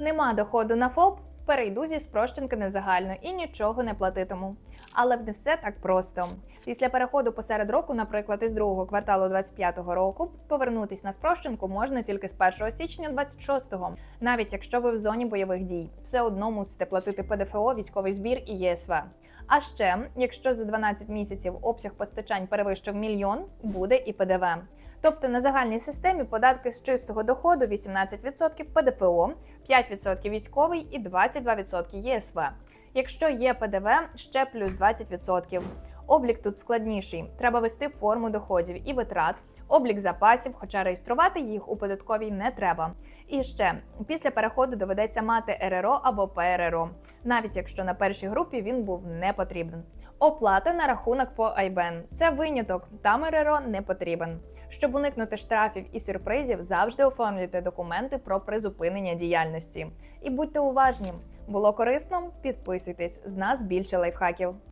Нема доходу на ФОП, перейду зі спрощенки на загальну і нічого не платитиму. Але не все так просто. Після переходу посеред року, наприклад, із другого кварталу 25-го року, повернутись на спрощенку можна тільки з 1 січня 26-го. Навіть якщо ви в зоні бойових дій, все одно мусите платити ПДФО, військовий збір і ЄСВ. А ще, якщо за 12 місяців обсяг постачань перевищив мільйон, буде і ПДВ. Тобто на загальній системі податки з чистого доходу 18% ПДПО, 5% військовий і 22% ЄСВ. Якщо є ПДВ, ще плюс 20%. Облік тут складніший. Треба вести форму доходів і витрат, облік запасів, хоча реєструвати їх у податковій не треба. І ще після переходу доведеться мати РРО або ПРРО, навіть якщо на першій групі він був не потрібен. Оплата на рахунок по Айбен це виняток, там РРО не потрібен. Щоб уникнути штрафів і сюрпризів, завжди оформлюйте документи про призупинення діяльності. І будьте уважні. Було корисно? Підписуйтесь з нас більше лайфхаків.